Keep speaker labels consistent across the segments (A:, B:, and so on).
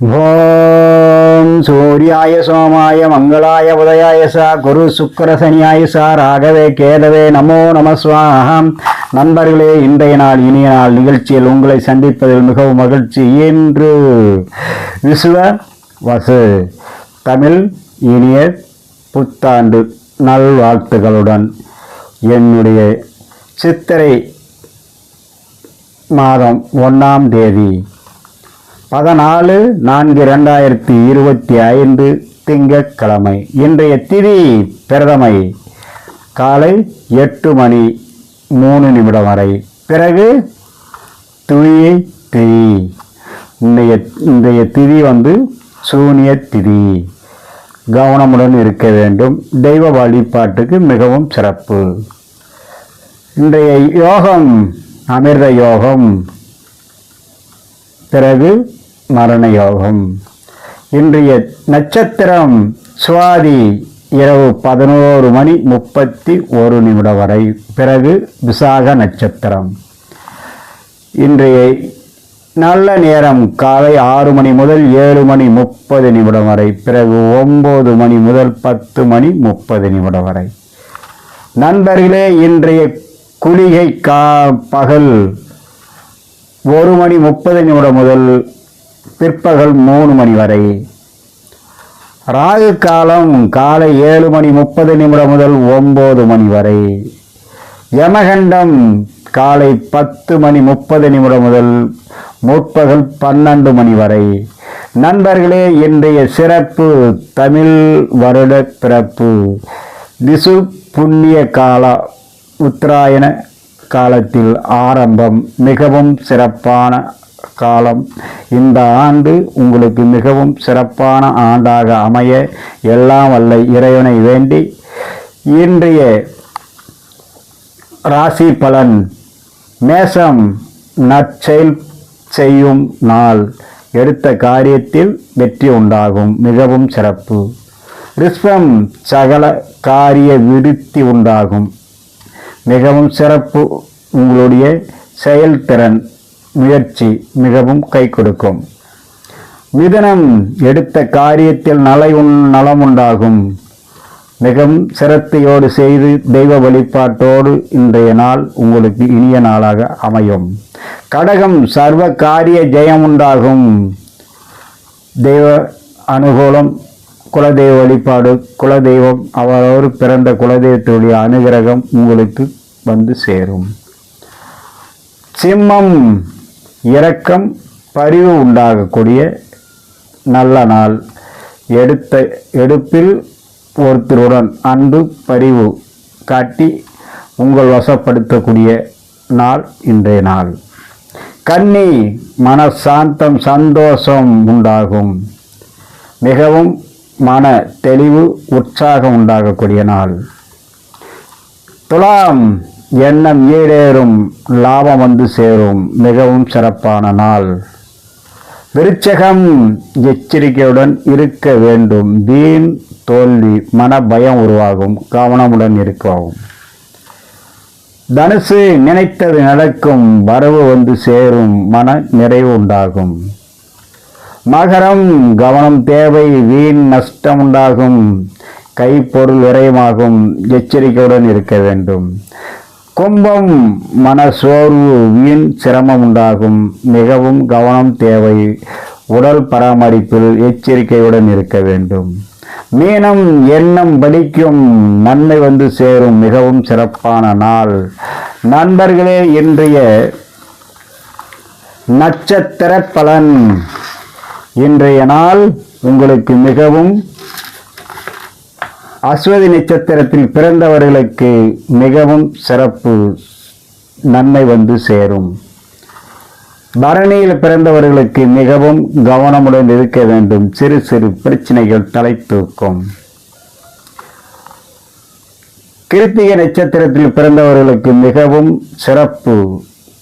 A: ஓம் சூர்யாய சோமாய மங்களாய உதயாய சா குரு சுக்கர சனியாய சா ராகவே கேதவே நமோ நமஸ்வாகம் நண்பர்களே இன்றைய நாள் இனிய நாள் நிகழ்ச்சியில் உங்களை சந்திப்பதில் மிகவும் மகிழ்ச்சி. இன்று விசுவ வசு தமிழ் இனிய புத்தாண்டு நல்வாழ்த்துகளுடன் என்னுடைய சித்திரை மாதம் ஒன்றாம் தேதி பதினாலு நான்கு ரெண்டாயிரத்தி இருபத்தி ஐந்து திங்கட்கிழமை இன்றைய திதி பிரதமை காலை எட்டு மணி மூணு நிமிடம் வரை. பிறகு துணியை திதி. இன்றைய இன்றைய திதி வந்து சூனிய திதி. கவனமுடன் இருக்க வேண்டும். தெய்வ வழிபாட்டுக்கு மிகவும் சிறப்பு. இன்றைய யோகம் அமிர்த யோகம். பிறகு மரண யோகம் இன்றைய நட்சத்திரம் சுவாதி இரவு பதினோரு மணி முப்பத்தி ஒரு நிமிடம் வரை. பிறகு விசாக நட்சத்திரம். இன்றைய நல்ல நேரம் காலை ஆறு மணி முதல் ஏழு மணி முப்பது நிமிடம் வரை. பிறகு ஒம்பது மணி முதல் பத்து மணி முப்பது நிமிடம் வரை. நண்பர்களே இன்றைய குளிகை கா பகல் ஒரு மணி முப்பது நிமிடம் முதல் பிற்பகல் மூணு மணி வரை. ராகு காலம் காலை ஏழு மணி முப்பது நிமிடம் முதல் ஒன்பது மணி வரை. யமகண்டம் காலை பத்து மணி முப்பது நிமிடம் முதல் முற்பகல் பன்னெண்டு மணி வரை. நண்பர்களே இன்றைய சிறப்பு தமிழ் வருட பிறப்பு. திசு புண்ணிய கால உத்தராயண காலத்தில் ஆரம்பம் மிகவும் சிறப்பான காலம். இந்த ஆண்டு உங்களுக்கு மிகவும் சிறப்பான ஆண்டாக அமைய எல்லாம் வல்ல இறைவனை வேண்டி இன்றைய ராசி பலன் மேசம் நற்செயல் செய்யும் நாள். எடுத்த காரியத்தில் வெற்றி உண்டாகும் மிகவும் சிறப்பு. ரிஸ்வம் சகல காரிய விருத்தி உண்டாகும். மிகவும் சிறப்பு உங்களுடைய செயல்திறன். முயற்சி மிகவும் கை கொடுக்கும். மிதனம் எடுத்த காரியத்தில் நலை உன் நலம் உண்டாகும் மிகவும் சிரத்தையோடு செய்து தெய்வ வழிபாட்டோடு இன்றைய நாள் உங்களுக்கு இனிய நாளாக அமையும். கடகம் சர்வ காரிய ஜெயம் உண்டாகும் தெய்வ அனுகூலம் குலதெய்வ வழிபாடு குலதெய்வம் அவரவர் பிறந்த குலதெய்வத்துடைய அனுகிரகம் உங்களுக்கு வந்து சேரும். சிம்மம் இரக்கம் பரிவு உண்டாகக்கூடிய நல்ல நாள். எடுத்த எடுப்பில் ஒருத்தருடன் அன்பு பரிவு காட்டி உங்கள் வசப்படுத்தக்கூடிய நாள் இன்றைய நாள். கன்னி மனசாந்தம் சந்தோஷம் உண்டாகும். மிகவும் மன தெளிவு உற்சாகம் உண்டாகக்கூடிய நாள். துலாம் எண்ணம் ஈடேறும் லாபம் வந்து சேரும் மிகவும் சிறப்பான நாள். விருச்சகம் எச்சரிக்கையுடன் இருக்க வேண்டும். வீண் தோல்வி மன பயம் உருவாகும் கவனமுடன் இருக்கவும். தனுசு நினைத்தது நடக்கும் வரவு வந்து சேரும் மன நிறைவு உண்டாகும். மகரம் கவனம் தேவை வீண் நஷ்டம் உண்டாகும். கைப்பொருள் விரயமாகும் எச்சரிக்கையுடன் இருக்க வேண்டும். கும்பம் மன சோர்வு வீண் சிரமம் உண்டாகும் மிகவும் கவனம் தேவை. உடல் பராமரிப்பில் எச்சரிக்கையுடன் இருக்க வேண்டும். மீனம் எண்ணம் படிக்கும் நன்மை வந்து சேரும். மிகவும் சிறப்பான நாள். நண்பர்களே இன்றைய நட்சத்திர பலன். இன்றைய நாள் உங்களுக்கு மிகவும் அஸ்வதி நட்சத்திரத்தில் பிறந்தவர்களுக்கு மிகவும் சிறப்பு நன்மை வந்து சேரும். பரணியில் பிறந்தவர்களுக்கு மிகவும் கவனமுடன் இருக்க வேண்டும். சிறு சிறு பிரச்சனைகள் தலை தூக்கும். கிருத்திகை நட்சத்திரத்தில் பிறந்தவர்களுக்கு மிகவும் சிறப்பு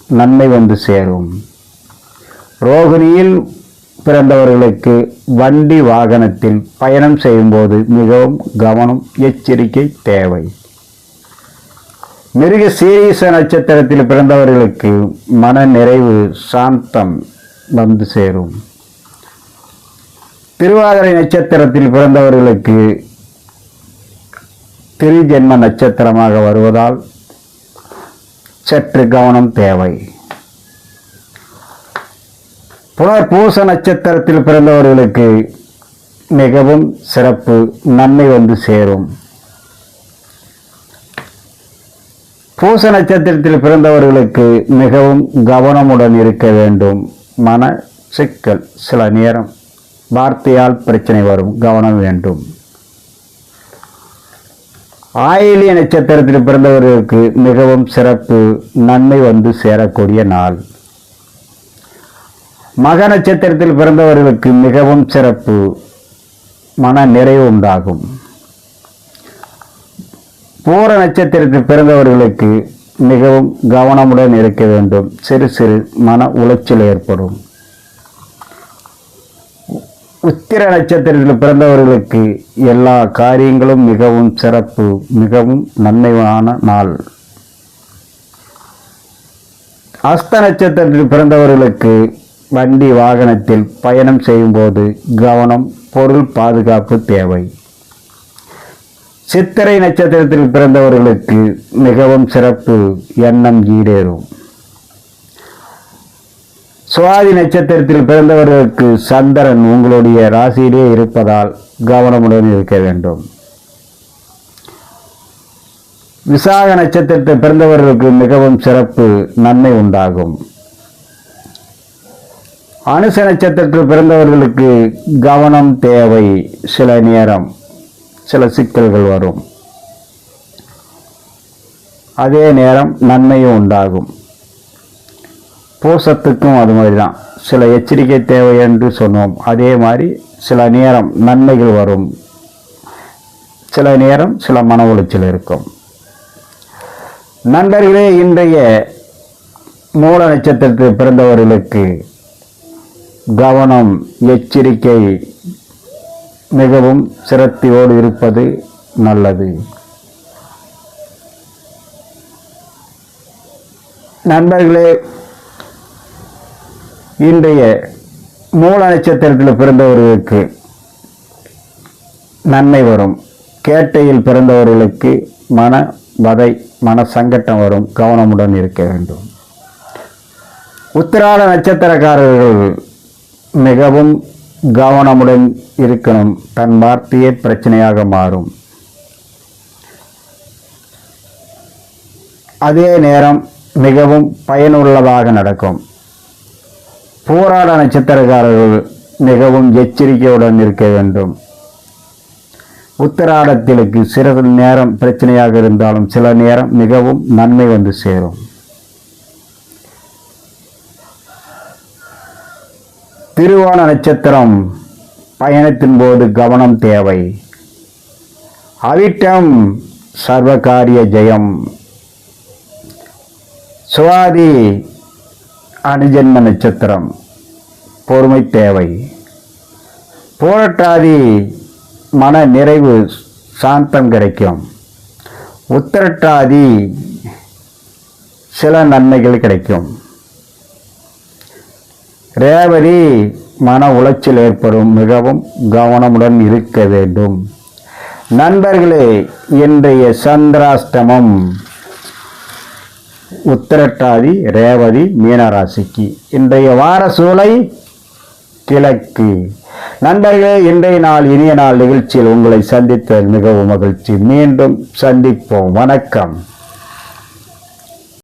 A: நன்மை வந்து சேரும். ரோகிணியில் பிறந்தவர்களுக்கு வண்டி வாகனத்தில் பயணம் செய்யும்போது மிகவும் கவனம் எச்சரிக்கை தேவை. மிருக சீரீச நட்சத்திரத்தில் பிறந்தவர்களுக்கு மன நிறைவு சாந்தம் வந்து சேரும். திருவாதிரை நட்சத்திரத்தில் பிறந்தவர்களுக்கு திரிஜென்ம நட்சத்திரமாக வருவதால் சற்று கவனம் தேவை. புனர்பூச நட்சத்திரத்தில் பிறந்தவர்களுக்கு மிகவும் சிறப்பு நன்மை வந்து சேரும். பூச நட்சத்திரத்தில் பிறந்தவர்களுக்கு மிகவும் கவனமுடன் இருக்க வேண்டும். மன சிக்கல் சில நேரம் வார்த்தையால் பிரச்சனை வரும். கவனம் வேண்டும். ஆயிலிய நட்சத்திரத்தில் பிறந்தவர்களுக்கு மிகவும் சிறப்பு நன்மை வந்து சேரக்கூடிய நாள். மக நட்சத்திரத்தில் பிறந்தவர்களுக்கு மிகவும் சிறப்பு மன நிறைவு உண்டாகும். பூர நட்சத்திரத்தில் பிறந்தவர்களுக்கு மிகவும் கவனமுடன் இருக்க வேண்டும். சிறு சிறு மன உளைச்சல் ஏற்படும். உத்திர நட்சத்திரத்தில் பிறந்தவர்களுக்கு எல்லா காரியங்களும் மிகவும் சிறப்பு மிகவும் நன்மையான நாள். அஸ்த நட்சத்திரத்தில் பிறந்தவர்களுக்கு வண்டி வாகனத்தில் பயணம் செய்யும்போது கவனம் பொருள் பாதுகாப்பு தேவை. சித்திரை நட்சத்திரத்தில் பிறந்தவர்களுக்கு மிகவும் சிறப்பு எண்ணம் ஈடேறும். சுவாதி நட்சத்திரத்தில் பிறந்தவர்களுக்கு சந்திரன் உங்களுடைய ராசியிலே இருப்பதால் கவனமுடன் இருக்க வேண்டும். விசாக நட்சத்திரத்தில் பிறந்தவர்களுக்கு மிகவும் சிறப்பு நன்மை உண்டாகும். அனுச நட்சத்திரத்தில் பிறந்தவர்களுக்கு கவனம் தேவை. சில நேரம் சில சிக்கல்கள் வரும். அதே நேரம் நன்மையும் உண்டாகும். பூசத்துக்கும் அது மாதிரி தான் சில எச்சரிக்கை தேவை என்று சொன்னோம். அதே மாதிரி சில நேரம் நன்மைகள் வரும். சில நேரம் சில மன உளைச்சல் இருக்கும். நண்பர்களே இன்றைய மூல நட்சத்திரத்தில் பிறந்தவர்களுக்கு கவனம் எச்சரிக்கை மிகவும் சிரத்தியோடு இருப்பது நல்லது. நண்பர்களே இன்றைய மூல நட்சத்திரத்தில் பிறந்தவர்களுக்கு நன்மை வரும். கேட்டையில் பிறந்தவர்களுக்கு மன வதை மன சங்கட்டம் வரும். கவனமுடன் இருக்க வேண்டும். உத்திராட நட்சத்திரக்காரர்கள் மிகவும் கவனமுடன் இருக்கணும். தன் வார்த்தையே பிரச்சனையாக மாறும். அதே நேரம் மிகவும் பயனுள்ளதாக நடக்கும். போராட நட்சத்திரக்காரர்கள் மிகவும் எச்சரிக்கையுடன் இருக்க வேண்டும். உத்தராடத்திலுக்கு சிறிது நேரம் பிரச்சனையாக இருந்தாலும் சில நேரம் மிகவும் நன்மை வந்து சேரும். திருவோண நட்சத்திரம் பயணத்தின் போது கவனம் தேவை. அவிட்டம் சர்வகாரிய ஜெயம். சுவாதி அனுஜன்ம நட்சத்திரம். பொறுமை தேவை. போராட்டாதி மன நிறைவு சாந்தம் கிடைக்கும். உத்திரட்டாதி சில நன்மைகள் கிடைக்கும். ரேவதி மன உளைச்சல் ஏற்படும். மிகவும் கவனமுடன் இருக்க வேண்டும். நண்பர்களே இன்றைய சந்திராஷ்டமம் உத்திரட்டாதி ரேவதி மீனராசிக்கு. இன்றைய வார சூளை கிழக்கு. நண்பர்களே இன்றைய நாள் இனிய நாள் நிகழ்ச்சியில் உங்களை சந்தித்தல் மிகவும் மகிழ்ச்சி. மீண்டும் சந்திப்போம். வணக்கம்.